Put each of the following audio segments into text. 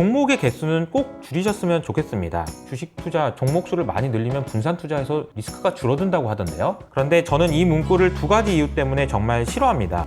종목의 개수는 꼭 줄이셨으면 좋겠습니다. 주식 투자 종목 수를 많이 늘리면 분산 투자에서 리스크가 줄어든다고 하던데요. 그런데 저는 이 문구를 두 가지 이유 때문에 정말 싫어합니다.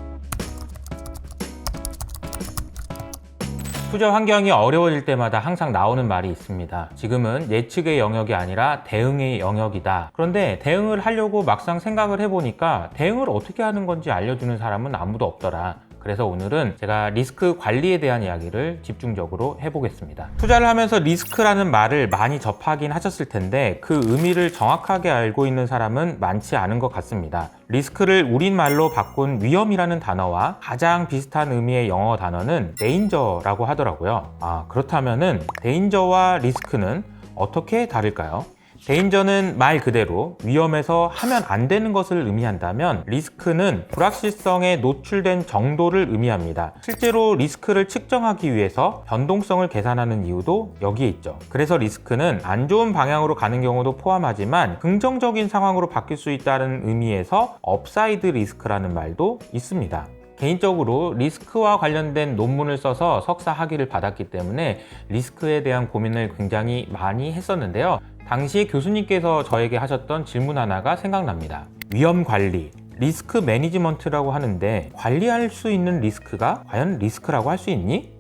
투자 환경이 어려워질 때마다 항상 나오는 말이 있습니다. 지금은 예측의 영역이 아니라 대응의 영역이다. 그런데 대응을 하려고 막상 생각을 해보니까 대응을 어떻게 하는 건지 알려주는 사람은 아무도 없더라. 그래서 오늘은 제가 리스크 관리에 대한 이야기를 집중적으로 해보겠습니다. 투자를 하면서 리스크라는 말을 많이 접하긴 하셨을 텐데 그 의미를 정확하게 알고 있는 사람은 많지 않은 것 같습니다. 리스크를 우리말로 바꾼 위험이라는 단어와 가장 비슷한 의미의 영어 단어는 데인저라고 하더라고요. 아, 그렇다면은 데인저와 리스크는 어떻게 다를까요? 데인저는 말 그대로 위험에서 하면 안 되는 것을 의미한다면 리스크는 불확실성에 노출된 정도를 의미합니다. 실제로 리스크를 측정하기 위해서 변동성을 계산하는 이유도 여기에 있죠. 그래서 리스크는 안 좋은 방향으로 가는 경우도 포함하지만 긍정적인 상황으로 바뀔 수 있다는 의미에서 업사이드 리스크라는 말도 있습니다. 개인적으로 리스크와 관련된 논문을 써서 석사 학위를 받았기 때문에 리스크에 대한 고민을 굉장히 많이 했었는데요. 당시에 교수님께서 저에게 하셨던 질문 하나가 생각납니다. 위험 관리, 리스크 매니지먼트라고 하는데 관리할 수 있는 리스크가 과연 리스크라고 할 수 있니?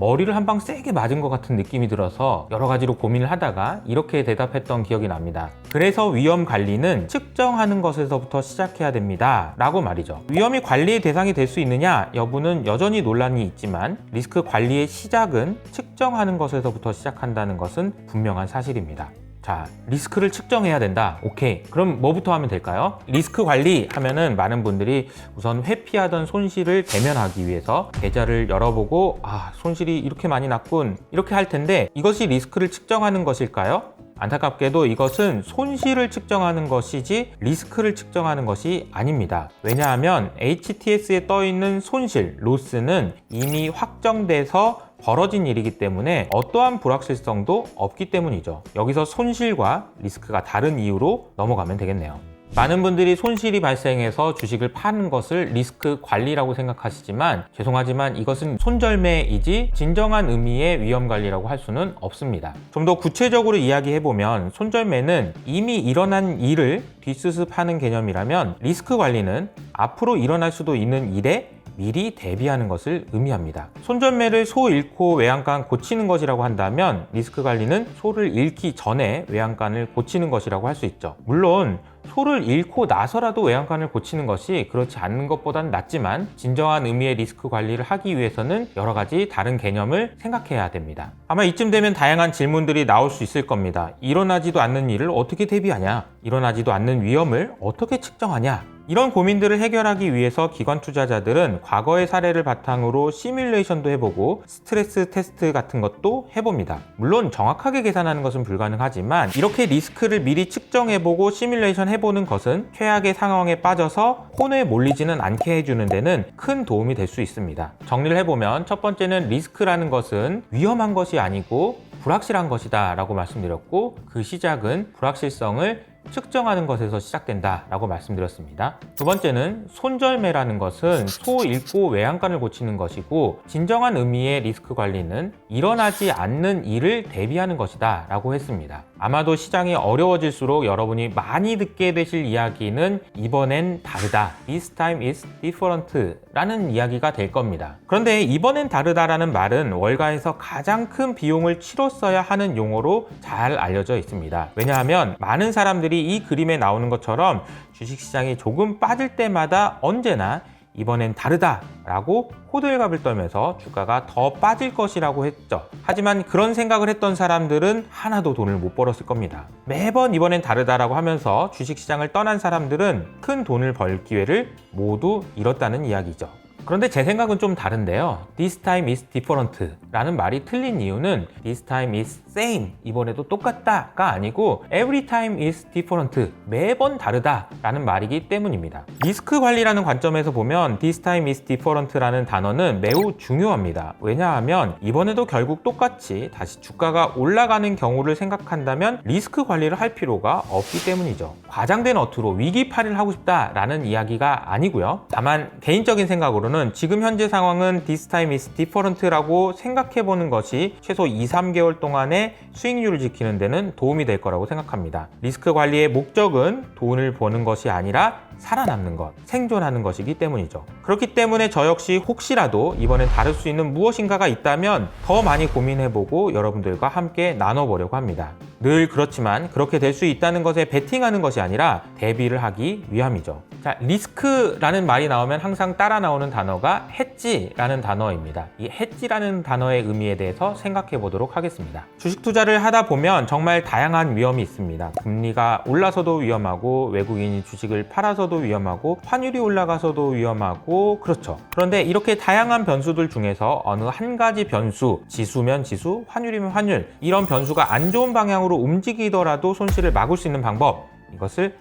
머리를 한 방 세게 맞은 것 같은 느낌이 들어서 여러 가지로 고민을 하다가 이렇게 대답했던 기억이 납니다. 그래서 위험 관리는 측정하는 것에서부터 시작해야 됩니다. 라고 말이죠. 위험이 관리의 대상이 될 수 있느냐 여부는 여전히 논란이 있지만 리스크 관리의 시작은 측정하는 것에서부터 시작한다는 것은 분명한 사실입니다. 자, 리스크를 측정해야 된다. 오케이. 그럼 뭐부터 하면 될까요? 리스크 관리 하면은 많은 분들이 우선 회피하던 손실을 대면하기 위해서 계좌를 열어보고 아, 손실이 이렇게 많이 났군. 이렇게 할 텐데 이것이 리스크를 측정하는 것일까요? 안타깝게도 이것은 손실을 측정하는 것이지 리스크를 측정하는 것이 아닙니다. 왜냐하면 HTS에 떠 있는 손실, 로스는 이미 확정돼서 벌어진 일이기 때문에 어떠한 불확실성도 없기 때문이죠. 여기서 손실과 리스크가 다른 이유로 넘어가면 되겠네요. 많은 분들이 손실이 발생해서 주식을 파는 것을 리스크 관리라고 생각하시지만 죄송하지만 이것은 손절매이지 진정한 의미의 위험 관리라고 할 수는 없습니다. 좀 더 구체적으로 이야기해 보면 손절매는 이미 일어난 일을 뒷수습하는 개념이라면 리스크 관리는 앞으로 일어날 수도 있는 일에 미리 대비하는 것을 의미합니다. 손전매를 소 잃고 외양간 고치는 것이라고 한다면 리스크 관리는 소를 잃기 전에 외양간을 고치는 것이라고 할 수 있죠. 물론 소를 잃고 나서라도 외양간을 고치는 것이 그렇지 않는 것보다는 낫지만 진정한 의미의 리스크 관리를 하기 위해서는 여러 가지 다른 개념을 생각해야 됩니다. 아마 이쯤 되면 다양한 질문들이 나올 수 있을 겁니다. 일어나지도 않는 일을 어떻게 대비하냐? 일어나지도 않는 위험을 어떻게 측정하냐? 이런 고민들을 해결하기 위해서 기관 투자자들은 과거의 사례를 바탕으로 시뮬레이션도 해보고 스트레스 테스트 같은 것도 해봅니다. 물론 정확하게 계산하는 것은 불가능하지만 이렇게 리스크를 미리 측정해보고 시뮬레이션 해보는 것은 최악의 상황에 빠져서 혼에 몰리지는 않게 해주는 데는 큰 도움이 될 수 있습니다. 정리를 해보면 첫 번째는 리스크라는 것은 위험한 것이 아니고 불확실한 것이다 라고 말씀드렸고 그 시작은 불확실성을 측정하는 것에서 시작된다 라고 말씀드렸습니다. 두 번째는 손절매라는 것은 소 잃고 외양간을 고치는 것이고 진정한 의미의 리스크 관리는 일어나지 않는 일을 대비하는 것이다 라고 했습니다. 아마도 시장이 어려워질수록 여러분이 많이 듣게 되실 이야기는 이번엔 다르다. This time is different 라는 이야기가 될 겁니다. 그런데 이번엔 다르다라는 말은 월가에서 가장 큰 비용을 치렀어야 하는 용어로 잘 알려져 있습니다. 왜냐하면 많은 사람들이 이 그림에 나오는 것처럼 주식시장이 조금 빠질 때마다 언제나 이번엔 다르다 라고 호들갑을 떨면서 주가가 더 빠질 것이라고 했죠. 하지만 그런 생각을 했던 사람들은 하나도 돈을 못 벌었을 겁니다. 매번 이번엔 다르다라고 하면서 주식시장을 떠난 사람들은 큰 돈을 벌 기회를 모두 잃었다는 이야기죠. 그런데 제 생각은 좀 다른데요. This time is different 라는 말이 틀린 이유는 This time is same 이번에도 똑같다가 아니고 Every time is different 매번 다르다 라는 말이기 때문입니다. 리스크 관리라는 관점에서 보면 This time is different 라는 단어는 매우 중요합니다. 왜냐하면 이번에도 결국 똑같이 다시 주가가 올라가는 경우를 생각한다면 리스크 관리를 할 필요가 없기 때문이죠. 과장된 어투로 위기팔이를 하고 싶다라는 이야기가 아니고요. 다만 개인적인 생각으로는 저는 지금 현재 상황은 this time is different라고 생각해 보는 것이 최소 2, 3개월 동안의 수익률을 지키는 데는 도움이 될 거라고 생각합니다. 리스크 관리의 목적은 돈을 버는 것이 아니라 살아남는 것, 생존하는 것이기 때문이죠. 그렇기 때문에 저 역시 혹시라도 이번엔 다를 수 있는 무엇인가가 있다면 더 많이 고민해보고 여러분들과 함께 나눠보려고 합니다. 늘 그렇지만 그렇게 될 수 있다는 것에 베팅하는 것이 아니라 대비를 하기 위함이죠. 자, 리스크라는 말이 나오면 항상 따라 나오는 단어가 해지라는 단어입니다. 이 해지라는 단어의 의미에 대해서 생각해 보도록 하겠습니다. 주식 투자를 하다 보면 정말 다양한 위험이 있습니다. 금리가 올라서도 위험하고 외국인이 주식을 팔아서도 위험하고 환율이 올라가서도 위험하고 그렇죠. 그런데 이렇게 다양한 변수들 중에서 어느 한 가지 변수, 지수면 지수, 환율이면 환율 이런 변수가 안 좋은 방향으로 움직이더라도 손실을 막을 수 있는 방법 이것을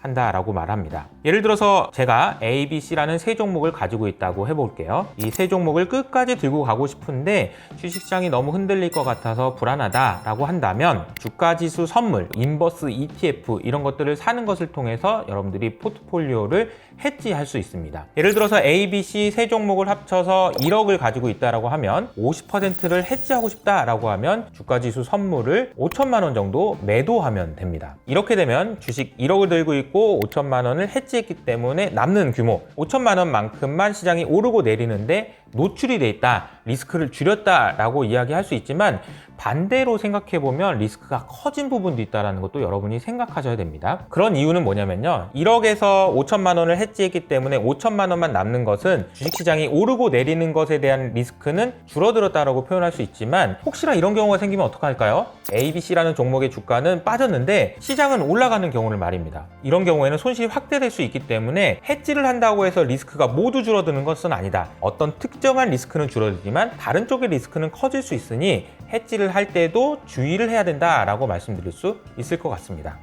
한다라고 말합니다. 예를 들어서 제가 A, B, C라는 세 종목을 가지고 있다고 해볼게요. 이 세 종목을 끝까지 들고 가고 싶은데 주식시장이 너무 흔들릴 것 같아서 불안하다라고 한다면 주가지수 선물, 인버스 ETF 이런 것들을 사는 것을 통해서 여러분들이 포트폴리오를 해지할 수 있습니다. 예를 들어서 A, B, C 세 종목을 합쳐서 1억을 가지고 있다라고 하면 50%를 해지하고 싶다라고 하면 주가지수 선물을 5천만 원 정도 매도하면 됩니다. 이렇게 되면 주식 1억 을 들고 있고 5천만 원을 해지했기 때문에 남는 규모 5천만 원만큼만 시장이 오르고 내리는데 노출이 돼 있다, 리스크를 줄였다라고 이야기할 수 있지만 반대로 생각해 보면 리스크가 커진 부분도 있다는 것도 여러분이 생각하셔야 됩니다. 그런 이유는 뭐냐면요. 1억에서 5천만 원을 해지했기 때문에 5천만 원만 남는 것은 주식시장이 오르고 내리는 것에 대한 리스크는 줄어들었다라고 표현할 수 있지만 혹시나 이런 경우가 생기면 어떡할까요? ABC라는 종목의 주가는 빠졌는데 시장은 올라가는 경우를 말입니다. 이런 경우에는 손실이 확대될 수 있기 때문에 해지를 한다고 해서 리스크가 모두 줄어드는 것은 아니다. 어떤 특정한 리스크는 줄어들지만 다른 쪽의 리스크는 커질 수 있으니 해지를 할 때도 주의를 해야 된다라고 말씀드릴 수 있을 것 같습니다.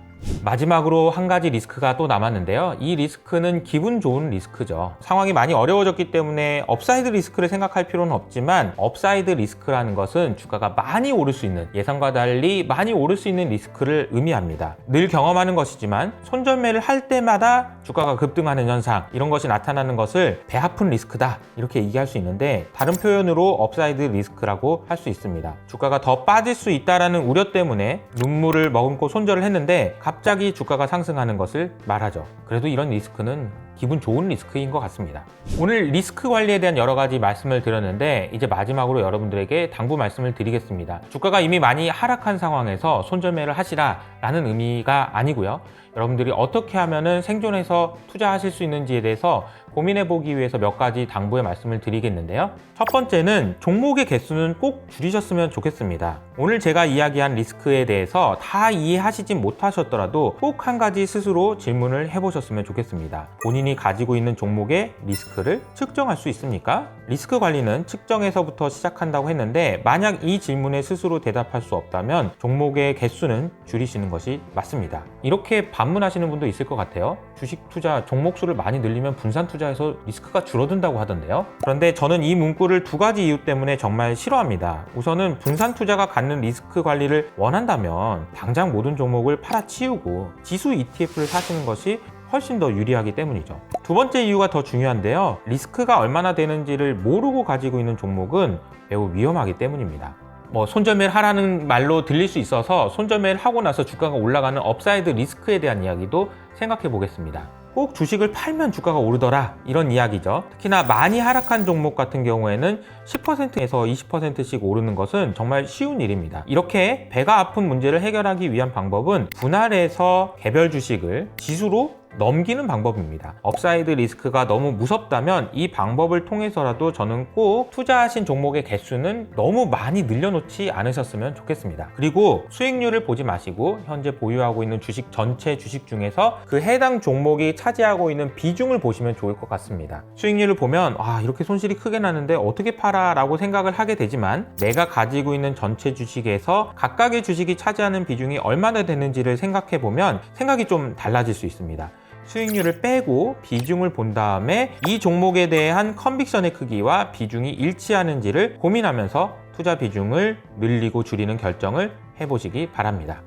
마지막으로 한 가지 리스크가 또 남았는데요. 이 리스크는 기분 좋은 리스크죠. 상황이 많이 어려워졌기 때문에 업사이드 리스크를 생각할 필요는 없지만 업사이드 리스크라는 것은 주가가 많이 오를 수 있는 예상과 달리 많이 오를 수 있는 리스크를 의미합니다. 늘 경험하는 것이지만 손절매를 할 때마다 주가가 급등하는 현상 이런 것이 나타나는 것을 배 아픈 리스크다 이렇게 얘기할 수 있는데 다른 표현으로 업사이드 리스크라고 할 수 있습니다. 주가가 더 빠질 수 있다라는 우려 때문에 눈물을 머금고 손절을 했는데 갑자기 주가가 상승하는 것을 말하죠. 그래도 이런 리스크는 기분 좋은 리스크인 것 같습니다. 오늘 리스크 관리에 대한 여러 가지 말씀을 드렸는데 이제 마지막으로 여러분들에게 당부 말씀을 드리겠습니다. 주가가 이미 많이 하락한 상황에서 손절매를 하시라라는 의미가 아니고요. 여러분들이 어떻게 하면은 생존해서 투자하실 수 있는지에 대해서 고민해 보기 위해서 몇 가지 당부의 말씀을 드리겠는데요. 첫 번째는 종목의 개수는 꼭 줄이셨으면 좋겠습니다. 오늘 제가 이야기한 리스크에 대해서 다 이해하시진 못하셨더라도 꼭 한 가지 스스로 질문을 해보셨으면 좋겠습니다. 본인이 가지고 있는 종목의 리스크를 측정할 수 있습니까? 리스크 관리는 측정에서부터 시작한다고 했는데 만약 이 질문에 스스로 대답할 수 없다면 종목의 개수는 줄이시는 것이 맞습니다. 이렇게 반 문하시는 분도 있을 것 같아요. 주식 투자 종목 수를 많이 늘리면 분산 투자에서 리스크가 줄어든다고 하던데요. 그런데 저는 이 문구를 두 가지 이유 때문에 정말 싫어합니다. 우선은 분산 투자가 갖는 리스크 관리를 원한다면 당장 모든 종목을 팔아치우고 지수 ETF를 사시는 것이 훨씬 더 유리하기 때문이죠. 두 번째 이유가 더 중요한데요. 리스크가 얼마나 되는지를 모르고 가지고 있는 종목은 매우 위험하기 때문입니다. 뭐 손절매를 하라는 말로 들릴 수 있어서 손절매를 하고 나서 주가가 올라가는 업사이드 리스크에 대한 이야기도 생각해 보겠습니다. 꼭 주식을 팔면 주가가 오르더라 이런 이야기죠. 특히나 많이 하락한 종목 같은 경우에는 10%에서 20%씩 오르는 것은 정말 쉬운 일입니다. 이렇게 배가 아픈 문제를 해결하기 위한 방법은 분할해서 개별 주식을 지수로 넘기는 방법입니다. 업사이드 리스크가 너무 무섭다면 이 방법을 통해서라도 저는 꼭 투자하신 종목의 개수는 너무 많이 늘려놓지 않으셨으면 좋겠습니다. 그리고 수익률을 보지 마시고 현재 보유하고 있는 주식 전체 주식 중에서 그 해당 종목이 차지하고 있는 비중을 보시면 좋을 것 같습니다. 수익률을 보면 아 이렇게 손실이 크게 나는데 어떻게 팔아 라고 생각을 하게 되지만 내가 가지고 있는 전체 주식에서 각각의 주식이 차지하는 비중이 얼마나 되는지를 생각해 보면 생각이 좀 달라질 수 있습니다. 수익률을 빼고 비중을 본 다음에 이 종목에 대한 컨빅션의 크기와 비중이 일치하는지를 고민하면서 투자 비중을 늘리고 줄이는 결정을 해보시기 바랍니다.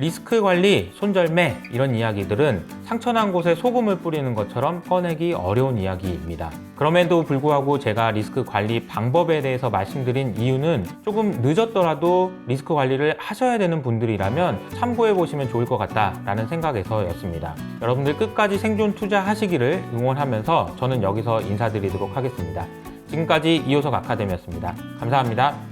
리스크 관리, 손절매 이런 이야기들은 상처난 곳에 소금을 뿌리는 것처럼 꺼내기 어려운 이야기입니다. 그럼에도 불구하고 제가 리스크 관리 방법에 대해서 말씀드린 이유는 조금 늦었더라도 리스크 관리를 하셔야 되는 분들이라면 참고해 보시면 좋을 것 같다라는 생각에서였습니다. 여러분들 끝까지 생존 투자하시기를 응원하면서 저는 여기서 인사드리도록 하겠습니다. 지금까지 이호석 아카데미였습니다. 감사합니다.